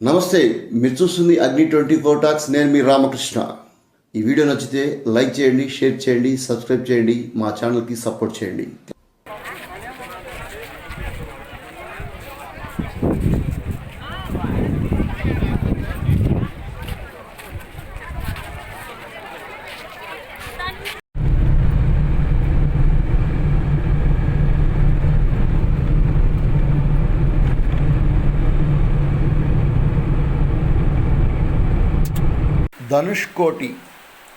నమస్తే మీరు చూస్తుంది అగ్ని ట్వంటీ ఫోర్ టాక్స్ నేను మీ రామకృష్ణ. ఈ వీడియో నచ్చితే లైక్ చేయండి షేర్ చేయండి సబ్స్క్రైబ్ చేయండి మా ఛానల్కి సపోర్ట్ చేయండి. ధనుష్కోటి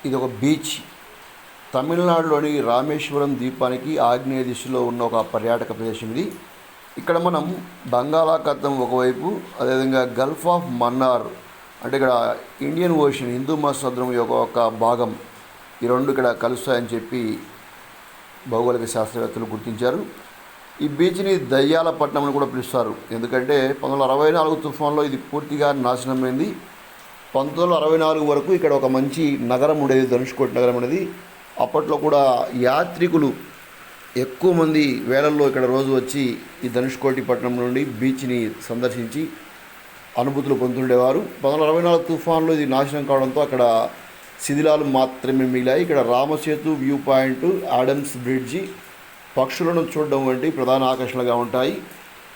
ఇది ఒక బీచ్. తమిళనాడులోని రామేశ్వరం ద్వీపానికి ఆగ్నేయ దిశలో ఉన్న ఒక పర్యాటక ప్రదేశం ఇది. ఇక్కడ మనం బంగాళాఖాతం ఒకవైపు అదేవిధంగా గల్ఫ్ ఆఫ్ మన్నార్ అంటే ఇక్కడ ఇండియన్ ఓషన్ హిందూ మహాసముద్రం యొక్క ఒక భాగం. ఈ రెండు ఇక్కడ కలుస్తాయని చెప్పి భౌగోళిక శాస్త్రవేత్తలు గుర్తించారు. ఈ బీచ్ని దయ్యాల పట్టణం అని కూడా పిలుస్తారు. ఎందుకంటే పంతొమ్మిది వందల అరవై నాలుగు తుఫాన్లో ఇది పూర్తిగా నాశనమైంది. పంతొమ్మిది వందల అరవై నాలుగు వరకు ఇక్కడ ఒక మంచి నగరం ఉండేది ధనుష్కోటి నగరం అనేది అప్పట్లో కూడా యాత్రికులు ఎక్కువ మంది వేలల్లో ఇక్కడ రోజు వచ్చి ఈ ధనుష్కోటి పట్టణం నుండి బీచ్ని సందర్శించి అనుభూతులు పొందుతుండేవారు. పంతొమ్మిది అరవై నాలుగు తుఫాన్లో ఇది నాశనం కావడంతో అక్కడ శిథిలాలు మాత్రమే మిగిలాయి. ఇక్కడ Ramasetu view point Adam's bridge పక్షులను చూడడం వంటి ప్రధాన ఆకర్షణగా ఉంటాయి.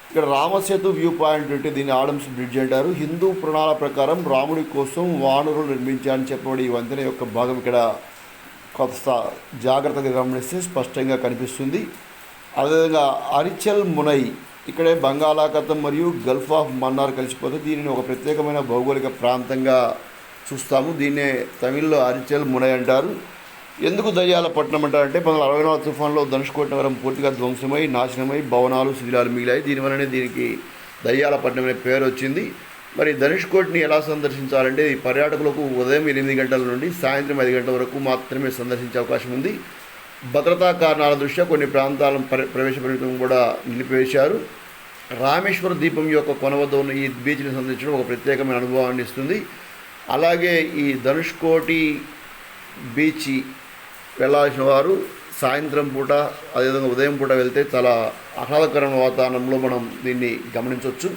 ఇక్కడ రామసేతు వ్యూ పాయింట్ అంటే దీన్ని ఆడమ్స్ బ్రిడ్జ్ అంటారు. హిందూ పురాణాల ప్రకారం రాముడి కోసం వానరులు నిర్మించారని చెప్పబడి ఈ వంతెన యొక్క భాగం ఇక్కడ కొత్త జాగ్రత్తగా గమనిస్తే స్పష్టంగా కనిపిస్తుంది. అదేవిధంగా అరిచల్ మునై ఇక్కడే బంగాళాఖాతం మరియు గల్ఫ్ ఆఫ్ మన్నార్ కలిసిపోతే దీనిని ఒక ప్రత్యేకమైన భౌగోళిక ప్రాంతంగా చూస్తాము. దీన్నే తమిళ్ళో అరిచల్ మునై అంటారు. ఎందుకు దయ్యాల పట్టణం అంటారంటే పంతొమ్మిది అరవై నాలుగు తుఫాన్లో ధనుష్కోటి నగరం పూర్తిగా ధ్వంసమై నాశనమై భవనాలు శిథిలాలు మిగిలాయి. దీనివల్లనే దీనికి దయ్యాల పట్టణం అనే పేరు వచ్చింది. మరి ధనుష్కోటిని ఎలా సందర్శించాలంటే పర్యాటకులకు ఉదయం ఎనిమిది గంటల నుండి సాయంత్రం ఐదు గంటల వరకు మాత్రమే సందర్శించే అవకాశం ఉంది. భద్రతా కారణాల దృష్ట్యా కొన్ని ప్రాంతాలను ప్ర- ప్రవేశ పరిమితం కూడా నిలిపివేశారు. రామేశ్వర దీపం యొక్క కొన వద్ద ఉన్న ఈ బీచ్ని సందర్శించడం ఒక ప్రత్యేకమైన అనుభవాన్ని ఇస్తుంది. అలాగే ఈ ధనుష్కోటి బీచ్ వెళ్ళాల్సిన వారు సాయంత్రం పూట అదేవిధంగా ఉదయం పూట వెళ్తే చాలా ఆహ్లాదకరమైన వాతావరణంలో మనం దీన్ని గమనించవచ్చు.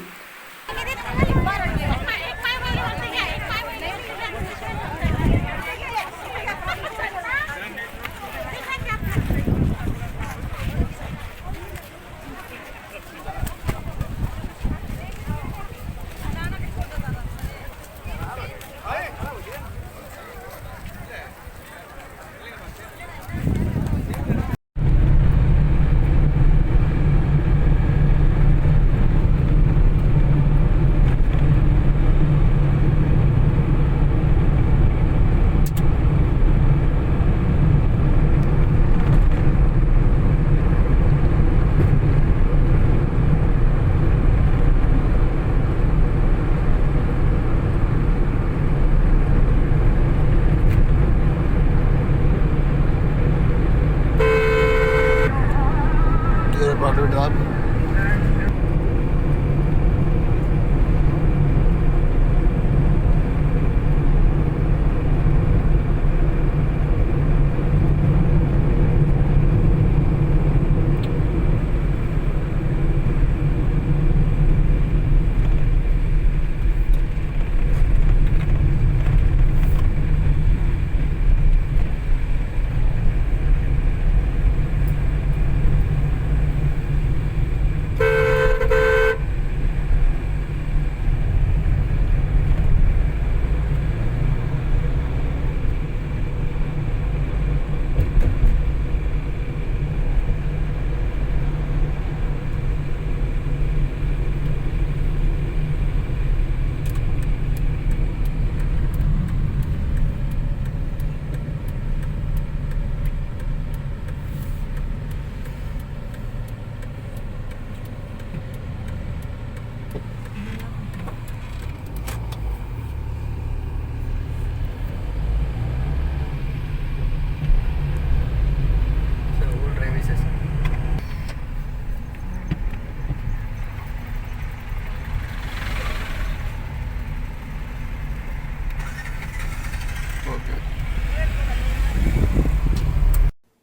brother up